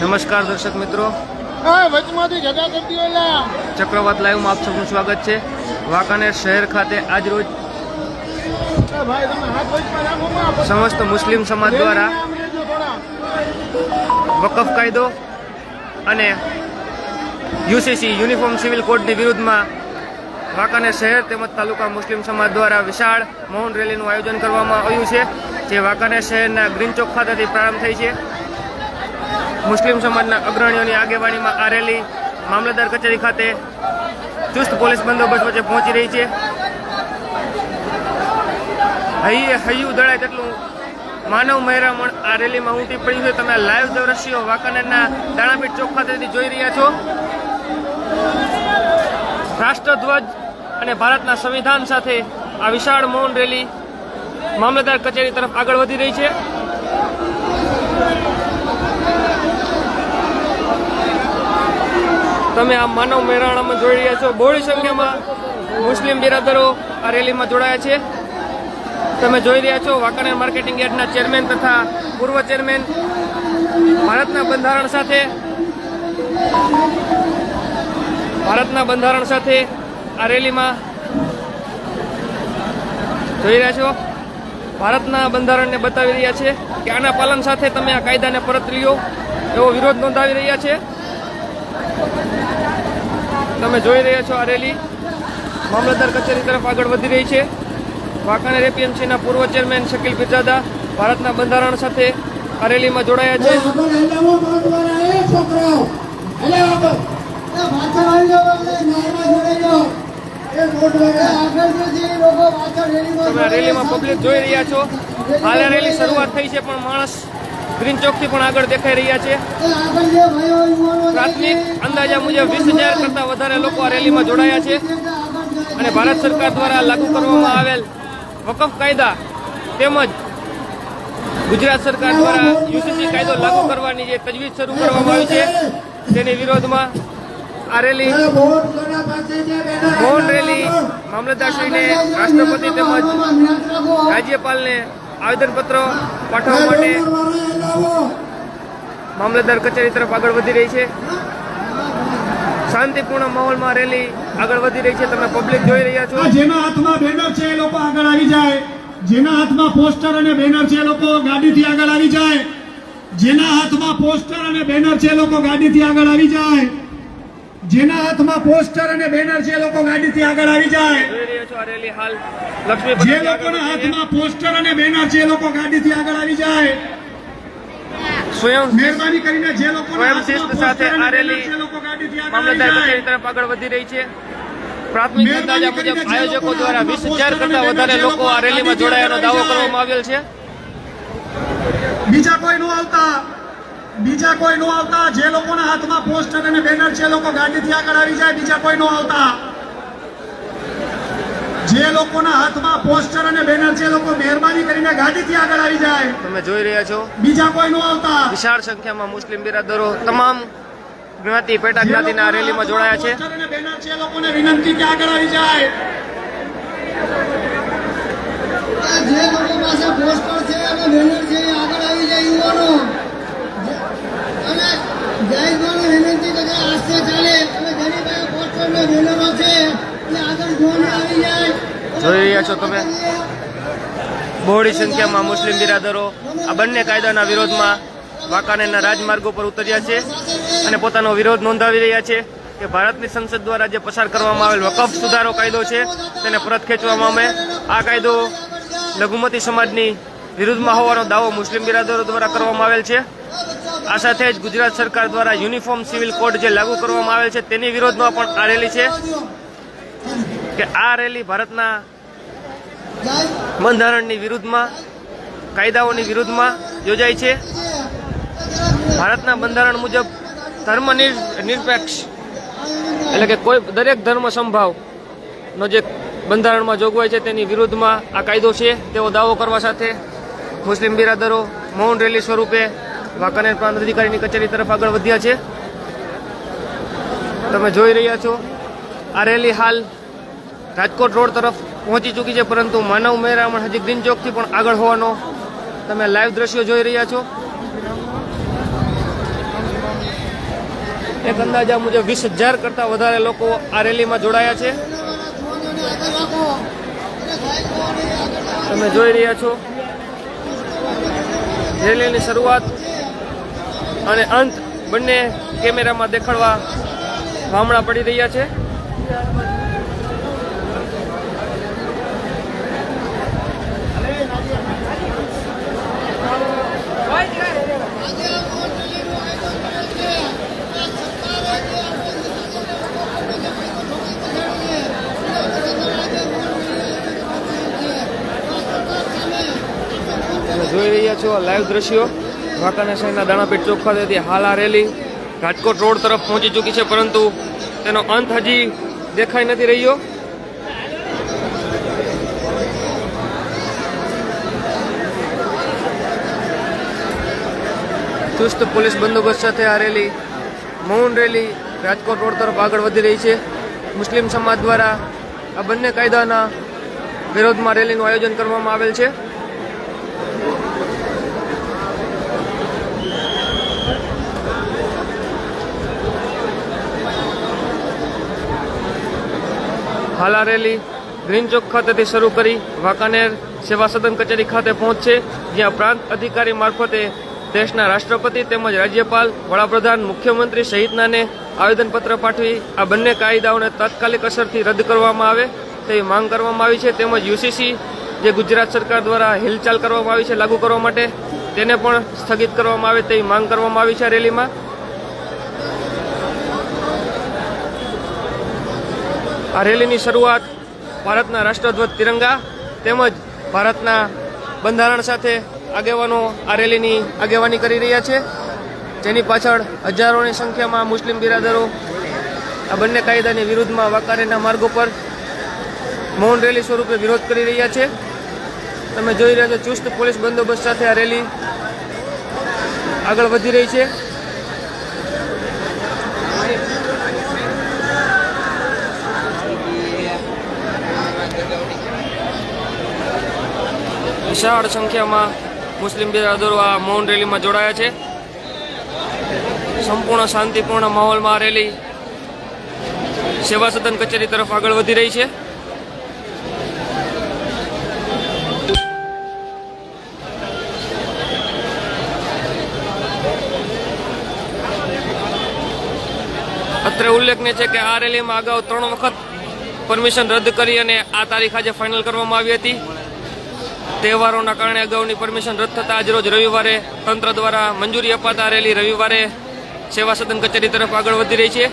નમસ્કાર દર્શક મિત્રો. ચક્રવાત લાઈવમાં આપ સૌનું સ્વાગત છે વાંકાનેર શહેર ખાતે આજ રોજ એ ભાઈ તમે હાથ વચમાં રાખો માં. સમસ્ત મુસ્લિમ સમાજ દ્વારા. વકફ કાયદો અને યુસીસી યુનિફોર્મ સિવિલ કોડની વિરુદ્ધમાં વાંકાનેર શહેર તેમજ તાલુકા મુસ્લિમ સમાજ દ્વારા વિશાળ મૌન રેલીનું આયોજન કરવામાં આવ્યું છે જે વાંકાનેર શહેરના ગ્રીન ચોક ખાતેથી પ્રારંભ થઈ છે મુસ્લિમ સમાજના અગ્રણીઓની આગેવાનીમાં આ રેલી મામલતદાર કચેરી ખાતે ચુસ્ત પોલીસ બંદોબસ્ત વચ્ચે પહોંચી રહી છે. હૈયે હૈયું દળાય તેટલું માનવ મહેરામણ આ રેલીમાં ઉમટી પડ્યું છે. તમે લાઈવ દ્રશ્યો વાંકાનેરના દાણાપીઠ ચોક ખાતેથી જોઈ રહ્યા છો. રાષ્ટ્રધ્વજ અને ભારતના સંવિધાન સાથે આ વિશાળ મૌન રેલી મામલતદાર કચેરી તરફ આગળ વધી રહી છે. તમે આ માનવ મહેરાણામાં જોઈ રહ્યા છો. બહોળી સંખ્યામાં મુસ્લિમ બિરાદરો આ રેલીમાં જોડાયા છે. તમે જોઈ રહ્યા છો વાંકાનેર માર્કેટિંગ યાર્ડના ચેરમેન તથા પૂર્વ ચેરમેન ભારતના બંધારણ સાથે ભારતના બંધારણ સાથે આ રેલીમાં જોઈ રહ્યા છો. ભારતના બંધારણને બતાવી રહ્યા છે કે આના પાલન સાથે તમે આ કાયદાને પરત લ્યો એવો વિરોધ નોંધાવી રહ્યા છે. તમે જોઈ રહ્યા છો આ રેલી. મામલતદાર કચેરી તરફ આગળ વધી રહી છે. વાંકાનેર એપીએમસીના પૂર્વ ચેરમેન શકીલ પીરજાદા ભારતના બંધારણ સાથે આ રેલીમાં જોડાયા છે. તમે આ રેલીમાં પબ્લિક જોઈ રહ્યા છો. હાલ રેલી શરૂઆત થઈ છે પણ માણસ ગ્રીન ચોકથી પણ આગળ દેખાઈ રહ્યા છે. પ્રાથમિક અંદાજા મુજબ વીસ હજાર કરતાં વધારે લોકો આ રેલીમાં જોડાયા છે. અને ભારત સરકાર દ્વારા લાગુ કરવામાં આવેલ વકફ કાયદા તેમજ ગુજરાત સરકાર દ્વારા યુસીસી કાયદો લાગુ કરવાની જે તજવીજ શરૂ કરવામાં આવી છે, તેની વિરોધમાં આ રેલી મૌન રેલી મામલતદારશ્રીને રાષ્ટ્રપતિ તેમજ રાજ્યપાલને આવેદનપત્ર પાઠવવા માટે મામલતદાર કચેરી તરફ આગળ વધી રહી છે. શાંતિપૂર્ણ માહોલમાં રેલી આગળ વધી રહી છે. તમે પબ્લિક જોઈ રહ્યા છો. જેના હાથમાં બેનર છે એ લોકો આગળ આવી જાય. જેના હાથમાં પોસ્ટર અને બેનર છે એ લોકો ગાડીથી આગળ આવી જાય. જેના હાથમાં પોસ્ટર અને બેનર છે એ લોકો ગાડીથી આગળ આવી જાય. જેના હાથમાં પોસ્ટર અને બેનર છે એ લોકો ગાડીથી આગળ આવી જાય. જે લોકોના હાથમાં પોસ્ટર અને બેનર છે એ લોકો ગાડીથી આગળ આવી જાય. સ્વયં મહેરબાની કરીને જે સાથે આ રેલી આગળ મામલતદાર કચેરી તરફ આગળ વધી રહી છે. પ્રાથમિક અંદાજા મુજબ આયોજકો દ્વારા વીસ હજાર કરતા વધારે લોકો આ રેલીમાં જોડાયાનો દાવો કરવામાં આવેલ છે. બીજા કોઈ નો આવતા બીજા કોઈ નો આવતા જે લોકોના હાથમાં પોસ્ટર અને બેનર છે લોકો ગાડીથી આગળ આવી જાય બીજા કોઈ નો આવતા. જે લોકોના હાથમાં પોસ્ટર અને બેનર છે એ લોકો મહેરબાની કરીને ગાડીથી આગળ આવી જાય. તમે જોઈ રહ્યા છો? બીજા કોઈ નો આવતા. વિશાળ સંખ્યામાં મુસ્લિમ બિરાદરો તમામ જ્ઞાતિ પેટા જ્ઞાતિના રેલીમાં જોડાયા છે. અને બેનર છે લોકોને વિનંતી કે આગળ આવી જાય. જે લોકો પાસે પોસ્ટર છે અને બેનર છે એ આગળ આવી જાય યુવાનો જે- અને જાહેરમાને વિનંતી છે કે આસ્તે ચાલે અને જેની પાસે પોસ્ટર ને બેનરો છે એ આગળ જોઈને આવી જાય જોઈ રહ્યા છો તમે? બહોળી સંખ્યામાં મુસ્લિમ બિરાદરો આ બંને કાયદાના વિરોધમાં વાંકાનેરના રાજમાર્ગો પર ઉતર્યા છે અને પોતાનો વિરોધ નોંધાવી રહ્યા છે કે ભારતની સંસદ દ્વારા જે પસાર કરવામાં આવેલ વકફ સુધારો કાયદો છે, તેને પરત ખેંચવામાં અમે આ કાયદો લઘુમતી સમાજની વિરુદ્ધમાં હોવાનો દાવો મુસ્લિમ બિરાદરો દ્વારા કરવામાં આવેલ છે. આ સાથે જ ગુજરાત સરકાર દ્વારા યુનિફોર્મ સિવિલ કોડ જે લાગુ કરવામાં આવેલ છે, તેની વિરોધમાં પણ આ રેલી છે કે આ રેલી ભારતના બંધારણની વિરુદ્ધમાં, કાયદાઓની વિરુદ્ધમાં યોજાય છે. ભારતના બંધારણ મુજબ ધર્મ નિરપેક્ષ. એટલે કે કોઈ દરેક ધર્મ સંભાવનો જે બંધારણમાં જોગવાઈ છે તેની વિરુદ્ધમાં આ કાયદો છે. તેવો દાવો કરવા સાથે મુસ્લિમ બિરાદરો મૌન રેલી સ્વરૂપે વાંકાનેર પ્રાંત અધિકારીની કચેરી તરફ આગળ વધ્યા છે. તમે જોઈ રહ્યા છો, આ રેલી હાલ રાજકોટ રોડ તરફ પહોંચી ચૂકી છે, પરંતુ માનવ મેરામણ હજી ગ્રીન પણ આગળ હોવાનો તમે લાઈવ દ્રશ્યો જોઈ રહ્યા છો. એક અંદાજા મુજબ વીસ હજાર કરતાં વધારે લોકો આ રેલીમાં જોડાયા છે. તમે જોઈ રહ્યા છો. રેલીની શરૂઆત અને અંત બંને કેમેરામાં દેખાડવા વામણા પડી રહ્યા છે તમે જોઈ રહ્યા છો લાઈવ દ્રશ્યો. વાંકાના શહેરના દાણાપીઠ ચોક ખાતેથી હાલ રેલી રાજકોટ રોડ તરફ પહોંચી ચૂકી છે, પરંતુ તેનો અંત હજી દેખાઈ નથી રહ્યો. ચુસ્ત પોલીસ બંદોબસ્ત સાથે આ રેલી મૌન રેલી રાજકોટ રોડ તરફ આગળ વધી રહી છે. મુસ્લિમ સમાજ દ્વારા આ બંને કાયદાના વિરોધમાં રેલીનું આયોજન કરવામાં આવેલ છે. હાલ આ રેલી ગ્રીન ચોક ખાતેથી શરૂ કરી વાંકાનેર સેવા સદન કચેરી ખાતે પહોંચશે જ્યાં પ્રાંત અધિકારી મારફતે દેશના રાષ્ટ્રપતિ તેમજ રાજ્યપાલ, વડાપ્રધાન, મુખ્યમંત્રી સહિતનાને આવેદનપત્ર પાઠવી આ બંને કાયદાઓને તાત્કાલિક અસરથી રદ કરવામાં આવે તેવી માંગ કરવામાં આવી છે. તેમજ યુસીસી, જે ગુજરાત સરકાર દ્વારા હિલચાલ કરવામાં આવી છે લાગુ કરવા માટે, તેને પણ સ્થગિત કરવામાં આવે તેવી માંગ કરવામાં આવી છે રેલીમાં. આ રેલીની શરૂઆત ભારતના રાષ્ટ્રધ્વજ તિરંગા તેમજ ભારતના બંધારણ સાથે આગેવાનો આ રેલીની આગેવાની કરી રહ્યા છે. જેની પાછળ હજારોની સંખ્યામાં મુસ્લિમ બિરાદરો આ બંને કાયદાની વિરુદ્ધમાં વાકારેના માર્ગો પર મૌન રેલી સ્વરૂપે વિરોધ કરી રહ્યા છે. તમે જોઈ રહ્યા છો ચુસ્ત પોલીસ બંદોબસ્ત સાથે આ રેલી આગળ વધી રહી છે. વિશાળ સંખ્યામાં મુસ્લિમ બિરાદરો આ મૌન રેલીમાં જોડાયા છે. સંપૂર્ણ શાંતિપૂર્ણ માહોલમાં આ રેલી સેવા સદન કચેરી તરફ આગળ વધી રહી છે. અત્રે ઉલ્લેખનીય છે કે આ રેલીમાં અગાઉ ત્રણ વખત પરમિશન રદ કરી અને આ તારીખ આજે ફાઇનલ કરવામાં આવી હતી. તહેવારોના કારણે અગાઉની પરમિશન રદ થતાં આજરોજ રવિવારે તંત્ર દ્વારા મંજૂરી અપાતા રેલી રવિવારે સેવા સદન કચેરી તરફ આગળ વધી રહી છે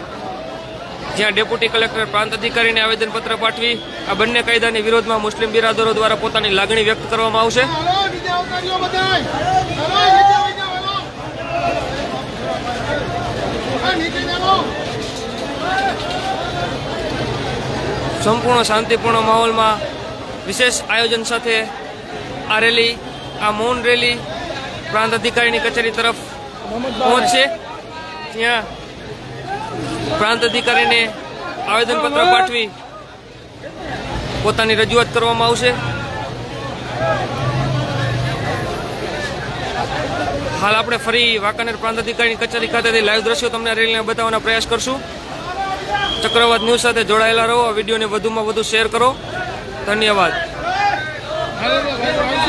જ્યાં ડેપ્યુટી કલેક્ટર, પ્રાંત અધિકારીને આવેદનપત્ર પાઠવી આ બંને કાયદાની વિરોધમાં મુસ્લિમ બિરાદરો દ્વારા પોતાની લાગણી વ્યક્ત કરવામાં આવશે. સંપૂર્ણ શાંતિપૂર્ણ માહોલમાં વિશેષ આયોજન સાથે આ રેલી આ મૌન રેલી પ્રાંત અધિકારીની કચેરી તરફ પહોંચશે. ત્યાં પ્રાંત અધિકારીને આવેદનપત્ર પાઠવી પોતાની રજૂઆત કરવામાં આવશે. હાલ આપણે ફરી વાંકાનેર પ્રાંત અધિકારીની કચેરી ખાતેથી લાઈવ દ્રશ્યો તમને રેલીને બતાવવાનો પ્રયાસ કરશું. ચક્રવાત ન્યૂઝ સાથે જોડાયેલા રહો. આ વિડીયોને વધુમાં વધુ શેર કરો. ધન્યવાદ. Vai, vai, vai.